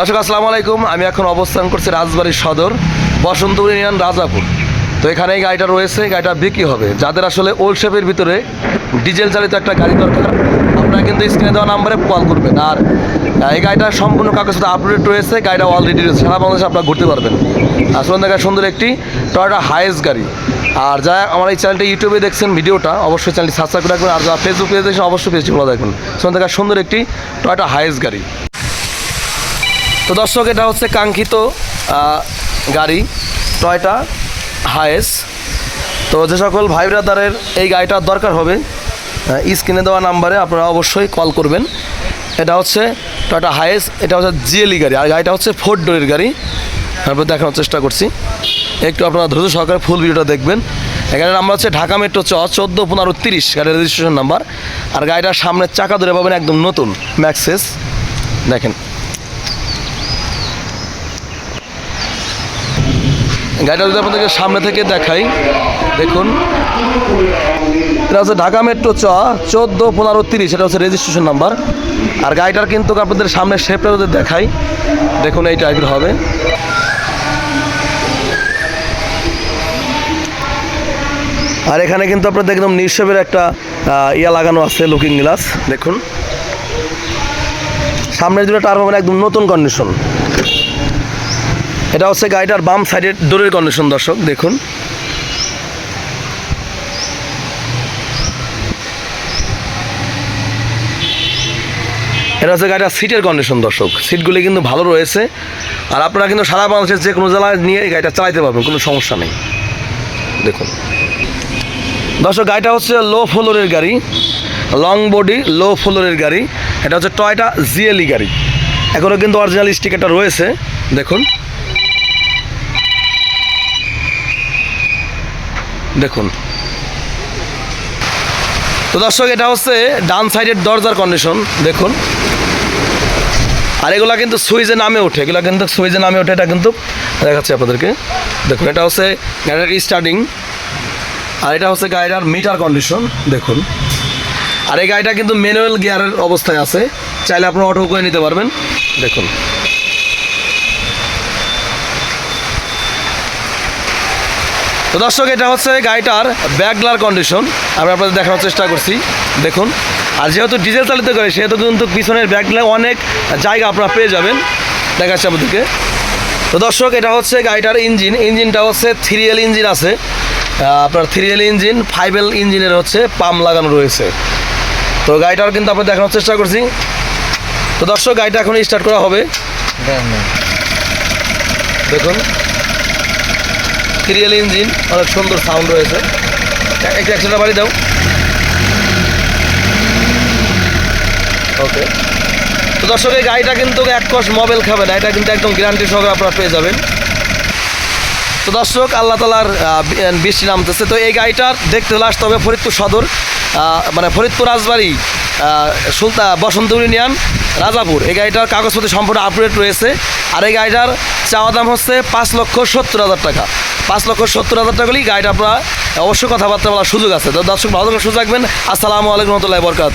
দর্শক, আসসালামু আলাইকুম। আমি এখন অবস্থান করছি রাজবাড়ির সদর, বসন্ত ইউনিয়ন রাজাপুর। তো এখানে এই গাড়িটা রয়েছে, গাড়িটা বিক্রি হবে। যাদের আসলে ওল্ড শেপের ভিতরে ডিজেল চালিত একটা গাড়ি দরকার, আপনারা কিন্তু স্ক্রিনে দেওয়া নাম্বারে কল করবেন। আর এই গাড়িটা সম্পূর্ণ কাগজ আপডেট রয়েছে, গাড়িটা অলরেডি রয়েছে। সারা বাংলাদেশে আপনারা ঘুরতে পারবেন। সুন্দর দেখা, সুন্দর একটি টয়টা হাইয়েস্ট গাড়ি। আর যা আমার এই চ্যানেলটা ইউটিউবে দেখছেন ভিডিওটা, অবশ্যই চ্যানেলটি সাবস্ক্রাইব করে রাখবেন। আর যারা ফেসবুক দেখছেন, অবশ্যই ফলো দেখবেন সুন্দর দেখা, সুন্দর একটি টয়টা হাইয়েস্ট গাড়ি। তো দর্শক, এটা হচ্ছে কাঙ্ক্ষিত গাড়ি, টয়টা হায়েস তো যে সকল ভাই ব্রাদারের এই গাড়িটার দরকার হবে স্ক্রিনে দেওয়া নাম্বারে আপনারা অবশ্যই কল করবেন। এটা হচ্ছে টয়টা হায়েস এটা হচ্ছে জিএলই গাড়ি, আর গাড়িটা হচ্ছে ফোর ডোরের গাড়ি। তারপর দেখানোর চেষ্টা করছি। একটু আপনারা ধৈর্য সহকারে ফুল ভিডিওটা দেখবেন। এখানে নাম্বার হচ্ছে ঢাকা মেট্রো চ, চোদ্দ পনেরো তিরিশ, গাড়ির রেজিস্ট্রেশন নাম্বার আর গাড়িটার সামনের চাকা ধরে পাবেন একদম নতুন ম্যাক্সেস দেখেন। গাড়িটা যদি আপনাদেরকে সামনে থেকে দেখাই, দেখুন। এটা হচ্ছে ঢাকা মেট্রো চ, চোদ্দ পনেরো তিরিশ, এটা হচ্ছে রেজিস্ট্রেশন নাম্বার আর গাড়িটার কিন্তু আপনাদের সামনে শেপটা যদি দেখাই, দেখুন এই টাইপের হবে। আর এখানে কিন্তু আপনাদের একদম নিঃসবের একটা ইয়া লাগানো আছে লুকিং গ্লাস দেখুন। সামনের দুটো টার পাবেন একদম নতুন কন্ডিশন এটা হচ্ছে গাড়িটার বাম সাইডের ডোরের কন্ডিশন দর্শক, দেখুন। এটা হচ্ছে গাড়িটার সিটের কন্ডিশন দর্শক। সিটগুলি কিন্তু ভালো রয়েছে। আর আপনারা কিন্তু সারা বাংলাদেশের যে কোনো জেলায় নিয়ে গাড়িটা চালাইতে পারবেন, কোনো সমস্যা নেই। দেখুন। দর্শক, গাড়িটা হচ্ছে লো ফ্লোরের গাড়ি। লং বডি লো ফ্লোরের গাড়ি। এটা হচ্ছে টয়টা জিএলই গাড়ি। এখনও কিন্তু অরিজিনাল স্টিকারটা রয়েছে। দেখুন। দেখুন। তো দর্শক, এটা হচ্ছে ডান সাইডের দরজার কন্ডিশন দেখুন। আর এগুলা কিন্তু সুইজে নামে ওঠে, এগুলো কিন্তু সুইজে নামে ওঠে, এটা কিন্তু দেখাচ্ছি আপনাদেরকে। দেখুন, এটা হচ্ছে গাড়ির স্টার্টিং আর এটা হচ্ছে গাড়িটার মিটার কন্ডিশন দেখুন। আর এই গাড়িটা কিন্তু ম্যানুয়াল গিয়ারের অবস্থায় আছে, চাইলে আপনারা অটো করে নিতে পারবেন, দেখুন। তো দর্শক এটা হচ্ছে গাড়িটার ব্যাকলার কন্ডিশন আমি আপনাদের দেখানোর চেষ্টা করছি। দেখুন আর যেহেতু ডিজেল চালিত গাড়ি সেহেতু কিন্তু পিছনের ব্যাকলার অনেক জায়গা আপনারা পেয়ে যাবেন। দেখাচ্ছি আমাদেরকে তো দর্শক এটা হচ্ছে গাড়িটার ইঞ্জিন ইঞ্জিনটা হচ্ছে থ্রি এল ইঞ্জিন আছে। আপনার three L engine five L ইঞ্জিনের হচ্ছে পাম্প লাগানো রয়েছে। তো গাড়িটার কিন্তু আপনার দেখানোর চেষ্টা করছি। তো দর্শক গাড়িটা এখন স্টার্ট করা হবে। দেখুন। সিরিয়াল ইঞ্জিন, অনেক সুন্দর সাউন্ড রয়েছে। একটু একসাথে বাড়ি দাও। ওকে তো দর্শক, এই গাড়িটা কিন্তু এক কষ মোবাইল খাবে না, এটা কিন্তু একদম গ্যারান্টি সহকারে আপনারা পেয়ে যাবেন। তো দর্শক, আল্লাহ তালার বৃষ্টি নামতেছে। তো এই গাড়িটার দেখতে হলে আসতে হবে ফরিদপুর সদর মানে ফরিদপুর রাজবাড়ি সুলতা বসন্ত ইউনিয়ন, রাজাপুর। এই গাড়িটার কাগজপত্র সম্পূর্ণ আপডেট রয়েছে। আর এই গাড়িটার চাওয়া দাম হচ্ছে পাঁচ লক্ষ সত্তর হাজার টাকা। পাঁচ লক্ষ সত্তর হাজার টাকা হলেই গাড়িটা আপনারা অবশ্যই কথাবার্তা বলার সুযোগ আছে। তো দর্শক ভালো সুযোগ রাখবেন। আসসালামু আলাইকুম রহমতুল্লাহ বরকাত